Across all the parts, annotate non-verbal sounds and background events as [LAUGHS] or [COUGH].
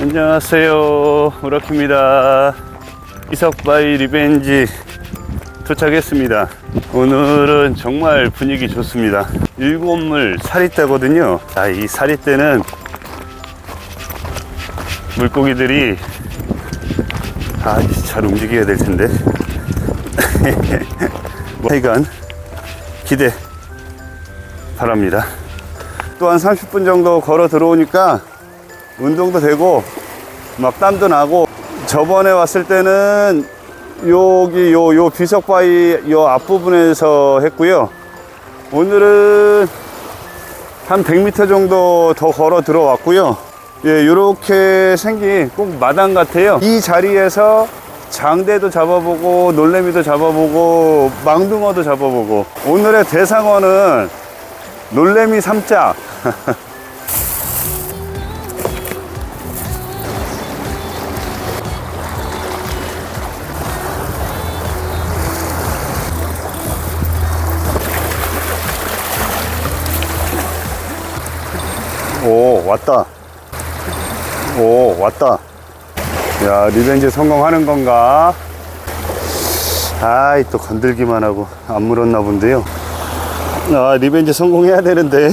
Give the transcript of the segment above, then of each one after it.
안녕하세요. 우라키입니다. 이석바이 리벤지 도착했습니다. 오늘은 정말 분위기 좋습니다. 일곱물 사리떼거든요. 아, 이 사리떼는 물고기들이 아, 잘 움직여야 될 텐데. [LAUGHS] 하여간 기대 바랍니다. 또 한 30분 정도 걸어 들어오니까 운동도 되고 막 땀도 나고 저번에 왔을 때는 여기 요, 요 비석바위 요 앞부분에서 했고요. 오늘은 한 100m 정도 더 걸어 들어왔고요. 예, 요렇게 생긴 꼭 마당 같아요. 이 자리에서 장대도 잡아보고 놀래미도 잡아보고 망둥어도 잡아보고 오늘의 대상어는 놀래미 삼자 [LAUGHS] 오 왔다. 오 왔다. 야 리벤지 성공하는 건가? 아이 또 건들기만 하고 안 물었나 본데요. 아 리벤지 성공해야 되는데.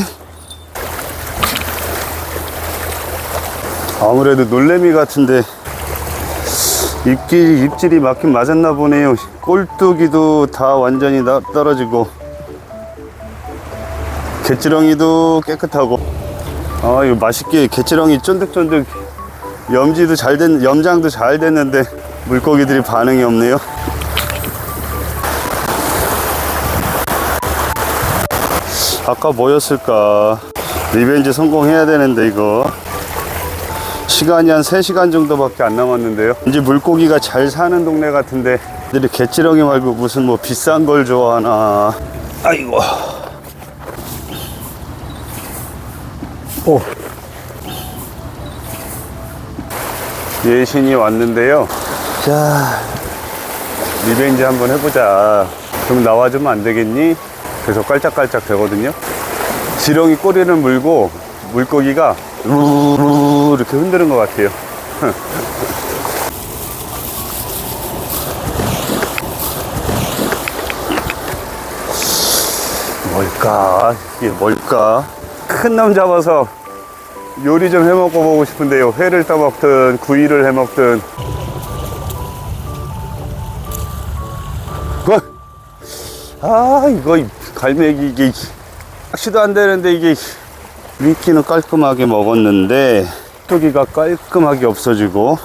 아무래도 놀래미 같은데 입질, 입질이 맞긴 맞았나 보네요. 꼴뚜기도 다 완전히 나- 떨어지고. 개찌렁이도 깨끗하고 아 이거 맛있게 개치렁이 쫀득쫀득 염지도 잘 됐, 염장도 잘 됐는데 물고기들이 반응이 없네요. 아까 뭐였을까? 리벤지 성공해야 되는데 이거 시간이 한 3시간 정도밖에 안 남았는데요. 이제 물고기가 잘 사는 동네 같은데 애들이 개치렁이 말고 무슨 뭐 비싼 걸 좋아하나. 아이고. 오. 예신이 왔는데요. 자, 리벤지 한번 해보자. 그럼 나와주면 안 되겠니? 계속 깔짝깔짝 되거든요. 지렁이 꼬리를 물고 물고기가 우르르 이렇게 흔드는 것 같아요. [LAUGHS] 뭘까? 이게 뭘까? 큰 놈 잡아서 요리 좀 해먹어 보고 싶은데요. 회를 떠먹든 구이를 해먹든. 어? 아 이거 이 갈매기 이게 낚시도 안 되는데 이게 미끼는 깔끔하게 먹었는데 뚜기가 깔끔하게 없어지고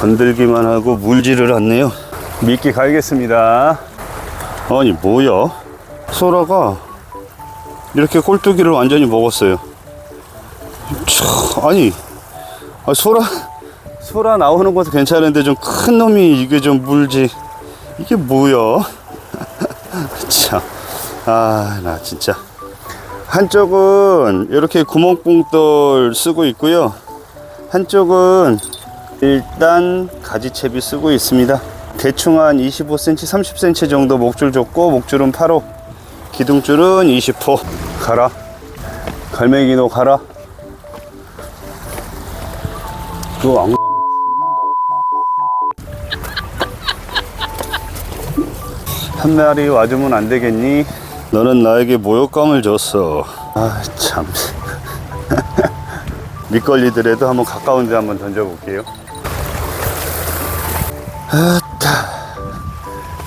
건들기만 하고 물지를 않네요. 미끼 갈겠습니다. 아니 뭐야? 소라가 이렇게 꼴뚜기를 완전히 먹었어요. 참, 아니, 아, 소라, 소라 나오는 것도 괜찮은데 좀 큰 놈이 이게 좀 물지. 이게 뭐야? [LAUGHS] 참, 아, 나 진짜. 한쪽은 이렇게 구멍뽕돌 쓰고 있고요. 한쪽은 일단 가지채비 쓰고 있습니다. 대충 한 25cm, 30cm 정도 목줄 줬고, 목줄은 8호. 기둥줄은 20호 가라. 갈매기도 가라. 또안 한 마리 와주면 안 되겠니? 너는 나에게 모욕감을 줬어. 아 참. [LAUGHS] 밑걸리더라도 한번 가까운 데 한번 던져볼게요. 아따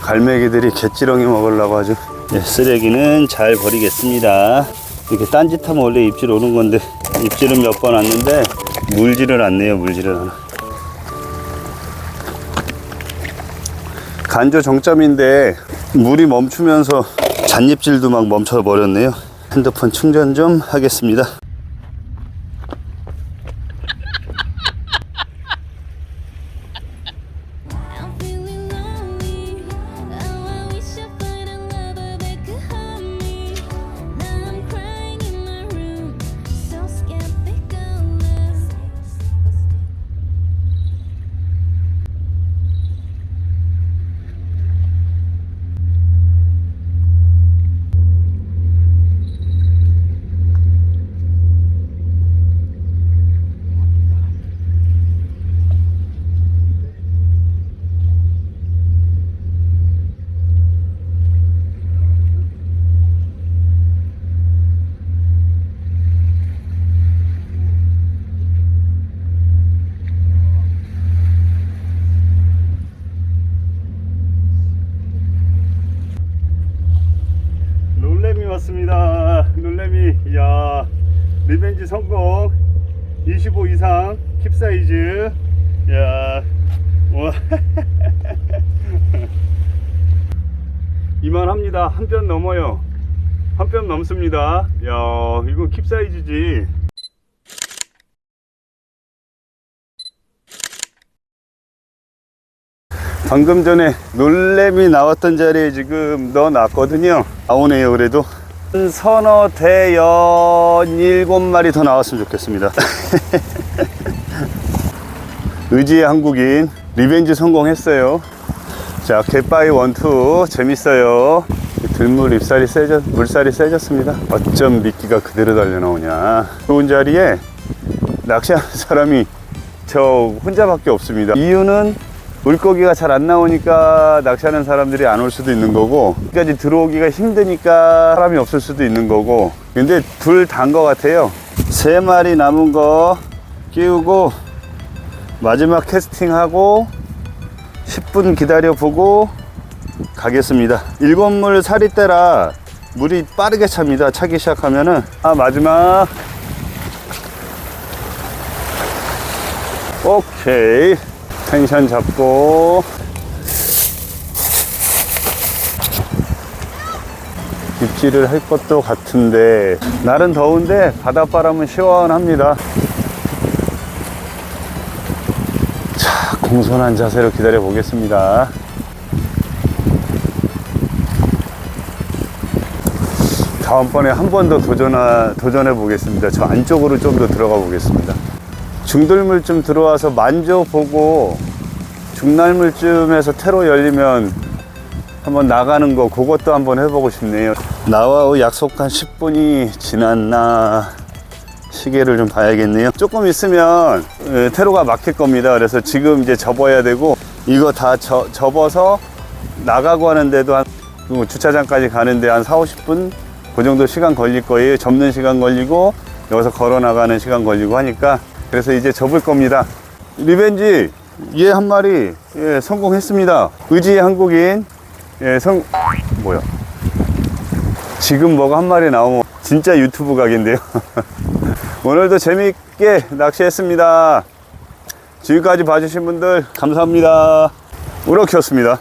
갈매기들이 개찌렁이 먹으려고 아주 예, 쓰레기는 잘 버리겠습니다. 이렇게 딴짓하면 원래 입질 오는 건데 입질은 몇 번 왔는데 물질을 않네요 물질을. 하나 간조 정점인데 물이 멈추면서 잔입질도 막 멈춰 버렸네요. 핸드폰 충전 좀 하겠습니다 리벤지 성공. 25 이상 킵 사이즈. 이야, 와. [LAUGHS] 이만합니다. 한 뼘 넘어요. 한 뼘 넘습니다. 야, 이거 킵사이즈지. 방금 전에 놀래미 나왔던 자리에 지금 넣어놨거든요. 나오네요, 그래도. 한 서너 대연 일곱 마리 더 나왔으면 좋겠습니다. [LAUGHS] 의지의 한국인 리벤지 성공했어요. 자, 갯바위 원투 재밌어요. 들물 입살이 세졌, 물살이 세졌습니다. 어쩜 미끼가 그대로 달려 나오냐. 좋은 자리에 낚시하는 사람이 저 혼자밖에 없습니다. 이유는 물고기가 잘 안 나오니까 낚시하는 사람들이 안 올 수도 있는 거고, 여기까지 들어오기가 힘드니까 사람이 없을 수도 있는 거고, 근데 둘 다인 것 같아요. 세 마리 남은 거 끼우고, 마지막 캐스팅하고, 10분 기다려 보고 가겠습니다. 일곱물 살이 때라 물이 빠르게 찹니다. 차기 시작하면은. 아, 마지막. 오케이. 텐션 잡고. 입질을 할 것도 같은데, 날은 더운데 바닷바람은 시원합니다. 자, 공손한 자세로 기다려 보겠습니다. 다음번에 한 번 더 도전해 보겠습니다. 저 안쪽으로 좀 더 들어가 보겠습니다. 중들물쯤 들어와서 만져보고 중날물쯤에서 테로 열리면 한번 나가는 거 그것도 한번 해보고 싶네요. 나와 약속한 10분이 지났나 시계를 좀 봐야겠네요. 조금 있으면 에, 테로가 막힐 겁니다. 그래서 지금 이제 접어야 되고 이거 다 저- 접어서 나가고 하는데도 한그 주차장까지 가는데 한 4, 50분 그 정도 시간 걸릴 거예요. 접는 시간 걸리고 여기서 걸어 나가는 시간 걸리고 하니까 그래서 이제 접을 겁니다. 리벤지 얘 한 마리 예, 성공했습니다. 의지의 한국인 예, 성 뭐야? 지금 뭐가 한 마리 나오면 진짜 유튜브 각인데요. [LAUGHS] 오늘도 재미있게 낚시했습니다. 지금까지 봐주신 분들 감사합니다. 우럭키였습니다.